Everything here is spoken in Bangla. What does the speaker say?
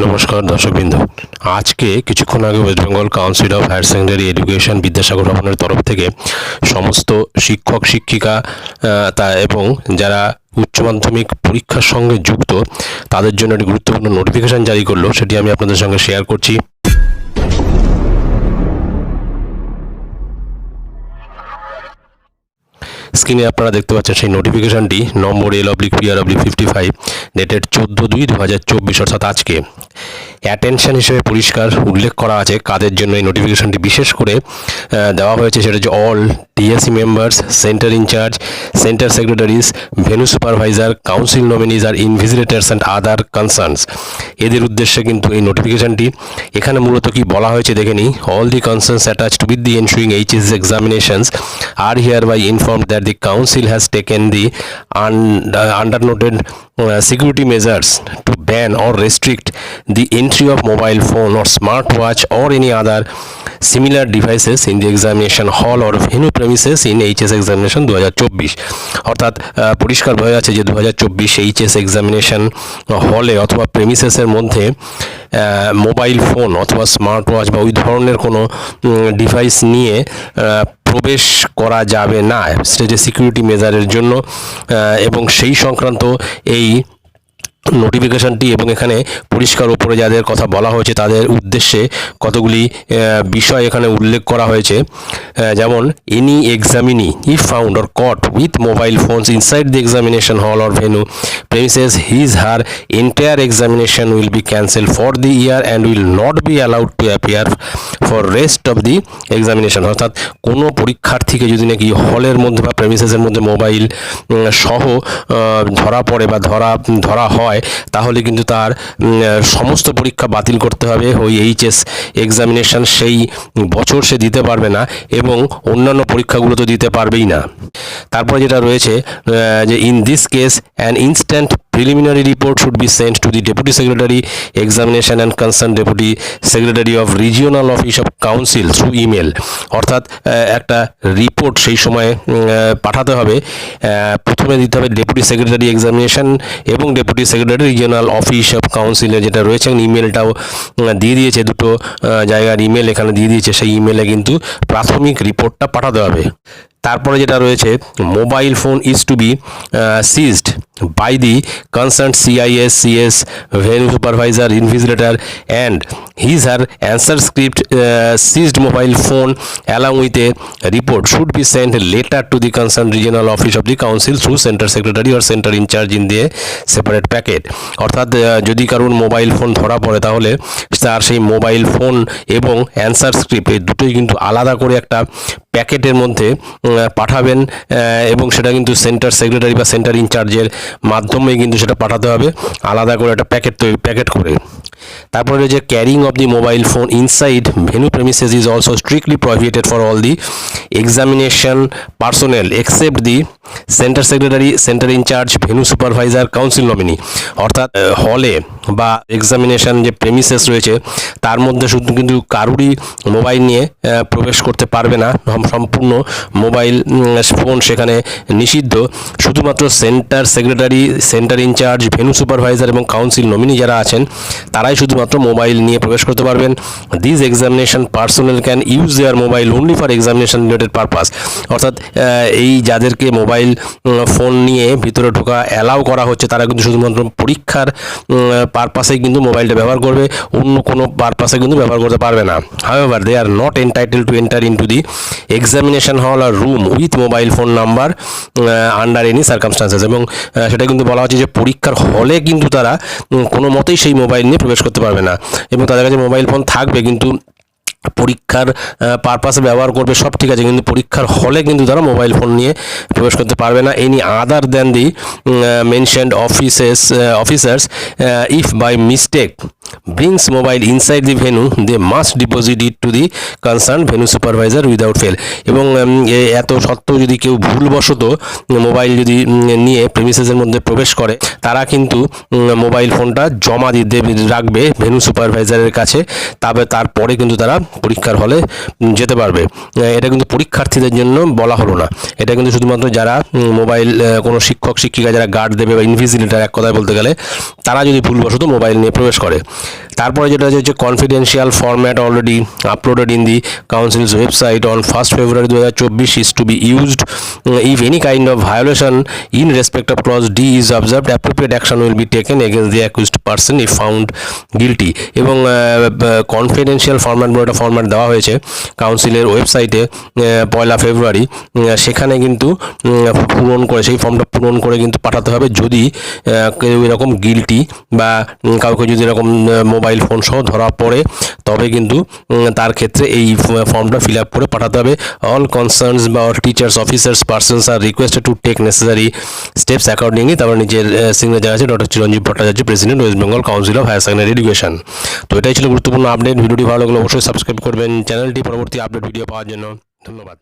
নমস্কার দর্শকবৃন্দ। আজকে কিছুক্ষণ আগে West Bengal Council of Higher Secondary Education Vidyasagar ভবনের তরফ থেকে সমস্ত শিক্ষক, শিক্ষিকা তা এবং যারা উচ্চ মাধ্যমিক পরীক্ষার সঙ্গে যুক্ত, তাদের জন্য একটি গুরুত্বপূর্ণ নোটিফিকেশন জারি করল। সেটি আমি আপনাদের সঙ্গে শেয়ার করছি। স্ক্রিনে আপনারা দেখতে পাচ্ছেন সেই নোটিফিকেশানটি নম্বর L oblique PR oblique fifty five dated চোদ্দ দুই দু হাজার চব্বিশ অর্থাৎ আজকে। অ্যাটেনশন হিসেবে পরিষ্কার উল্লেখ করা আছে কাদের জন্য এই নোটিফিকেশনটি বিশেষ করে দেওয়া হয়েছে সেটা হচ্ছে all DSC members centre incharge centre secretaries venue supervisor council nominees R invigilators and other concerns এদের উদ্দেশ্যে কিন্তু এই নোটিফিকেশনটি এখানে মূলত কি বলা হয়েছে দেখে নিই। All the concerns attached with the ensuing HS examinations are hereby inform that the council has taken the under noted security measures to ban or restrict the entry of mobile phone or smartwatch or any other similar devices in the examination hall or venue premises in HS examination 2024 অর্থাৎ পরিষ্কার বোঝা যাচ্ছে যে দু হাজার চব্বিশ এইচএস এক্সামিনেশন হলে অথবা প্রেমিসেসের মধ্যে মোবাইল ফোন অথবা স্মার্ট ওয়াচ বা ওই ধরনের কোনো ডিভাইস নিয়ে প্রবেশ করা যাবে না স্টেজে সিকিউরিটি মেজারের জন্য এবং সেই সংক্রান্ত এই নোটিফিকেশনটি এবং এখানে পরিষ্কার ওপরে যাদের কথা বলা হয়েছে, তাদের উদ্দেশ্যে কতগুলি বিষয় এখানে উল্লেখ করা হয়েছে। যেমন any examinee if found or caught with mobile phones inside the examination hall or venue premises his her entire examination will be cancel for the year and will not be allowed to appear for rest of the examination অর্থাৎ, কোনো পরীক্ষার্থীকে যদি নাকি হলের মধ্যে বা প্রেমিসেসের মধ্যে মোবাইল সহ ধরা পড়ে বা ধরা ধরা হয় তাহলে কিন্তু তার সমস্ত পরীক্ষা বাতিল করতে হবে। ওই এইচএস এক্সামিনেশান সেই বছর সে দিতে পারবে না এবং অন্যান্য পরীক্ষাগুলো তো দিতে পারবেই না। তারপরে যেটা রয়েছে যে in this case an instant preliminary report should be sent to the deputy secretary, examination and concerned deputy secretary of regional office of council through email. অর্থাৎ একটা রিপোর্ট সেই সময় পাঠাতে হবে। প্রথমে দিতে হবে ডেপুটি সেক্রেটারি এক্সামিনেশন এবং deputy secretary regional office of কাউন্সিলে যেটা রয়েছে ইমেলটাও দিয়ে দিয়েছে দুটো জায়গার ইমেল এখানে দিয়ে দিয়েছে। সেই ইমেলে কিন্তু প্রাথমিক রিপোর্টটা পাঠাতে হবে। তারপরে যেটা রয়েছে mobile phone is to be seized by the concern CIS CS venue supervisor invigilator and his her answer script seized mobile phone along with a report should be send later to the concern regional office of the council through centre secretary or centre incharge in দিয়ে সেপারেট প্যাকেট অর্থাৎ যদি কারোর মোবাইল ফোন ধরা পড়ে তাহলে তার সেই মোবাইল ফোন এবং অ্যান্সার স্ক্রিপ্ট এই দুটোই কিন্তু আলাদা করে একটা প্যাকেটের মধ্যে পাঠাবেন এবং সেটা কিন্তু সেন্টার সেক্রেটারি বা সেন্টার ইনচার্জের মাধ্যমে কিন্তু সেটা পাঠাতে হবে। আলাদা করে একটা প্যাকেট তৈরি, প্যাকেট করে। তারপরে রয়েছে carrying of the mobile phone inside venue premises is also strictly prohibited for all the examination personnel except the centre secretary centre incharge venue supervisor council nominee অর্থাৎ হলে বা এক্সামিনেশন যে প্রেমিসেস রয়েছে, তার মধ্যে শুধু কিন্তু কারুরই মোবাইল নিয়ে প্রবেশ করতে পারবে না। সম্পূর্ণ মোবাইল ফোন সেখানে নিষিদ্ধ। শুধুমাত্র centre secretary, centre incharge venue supervisor এবং কাউন্সিল নমিনি যারা আছেন, তারাই শুধুমাত্র মোবাইল নিয়ে প্রবেশ করতে পারবেন। This examination personal can use their mobile only for examination related purpose অর্থাৎ এই যাদেরকে মোবাইল ফোন নিয়ে ভিতরে ঢোকা অ্যালাউ করা হচ্ছে, তারা কিন্তু শুধুমাত্র পরীক্ষার পারপাসেই কিন্তু মোবাইলটা ব্যবহার করবে। অন্য কোনো পারপাসে কিন্তু ব্যবহার করতে পারবে না। However they are not entitle to enter into the examination hall or room with mobile phone number under any circumstances এবং সেটা কিন্তু বলা হচ্ছে যে পরীক্ষার হলে কিন্তু তারা কোনো মতেই সেই মোবাইল নিয়ে প্রবেশ করতে পারবে না। এবং তাদের কাছে মোবাইল ফোন থাকবে কিন্তু পরীক্ষার পারপাসে ব্যবহার করবে, সব ঠিক আছে, কিন্তু পরীক্ষার হলে কিন্তু তারা মোবাইল ফোন নিয়ে প্রবেশ করতে পারবে না। Any other than the mentioned offices officers if by mistake brings mobile inside the venue they must deposit it to the concern venue supervisor without fail এবং এত সত্ত্বেও যদি কেউ ভুলবশত মোবাইল যদি নিয়ে প্রেমিসেসের মধ্যে প্রবেশ করে, তারা কিন্তু মোবাইল ফোনটা জমা দিতে রাখবে ভেনু সুপারভাইজারের কাছে। তবে, তারপরে কিন্তু তারা পরীক্ষার হলে যেতে পারবে। এটা কিন্তু পরীক্ষার্থীদের জন্য বলা হলো না। এটা কিন্তু শুধুমাত্র যারা মোবাইল কোনো শিক্ষক, শিক্ষিকা যারা গার্ড দেবে বা ইনভিজিলেটার এক কথায় বলতে গেলে, তারা যদি ভুলবশত মোবাইল নিয়ে প্রবেশ করে। তারপরে যেটা হচ্ছে confidential format already uploaded in the councils website on first February দু হাজার চব্বিশ is to be used if any kind of violation in respect of clause D is observed appropriate action will be taken against the accused person if found guilty এবং কনফিডেন্সিয়াল ফরম্যাট বলে একটা ফরম্যাট দেওয়া হয়েছে কাউন্সিলের ওয়েবসাইটে পয়লা ফেব্রুয়ারি। সেখানে কিন্তু পূরণ করে, সেই ফর্মটা পূরণ করে কিন্তু পাঠাতে হবে। যদি কেউ এরকম গিলটি বা কাউকে যদি এরকম মোবাইল ফোন সহ ধরা পড়ে, তবে কিন্তু তার ক্ষেত্রে এই ফর্মটা ফিল আপ করে পাঠাতে হবে। অল কনসার্নস বা all teachers officers persons are requested to take necessary steps accordingly তারপর নিজের সিগনেচার আছে doctor Chiranjib Bhattacharya president West Bengal Council of Higher Secondary Education তো এটাই ছিল গুরুত্বপূর্ণ আপডেট ভিডিওটি ভালো লাগলে অবশ্যই সাবস্ক্রাইব করবেন। চ্যানেলটি পরবর্তী আপডেট ভিডিও পাওয়ার জন্য। ধন্যবাদ।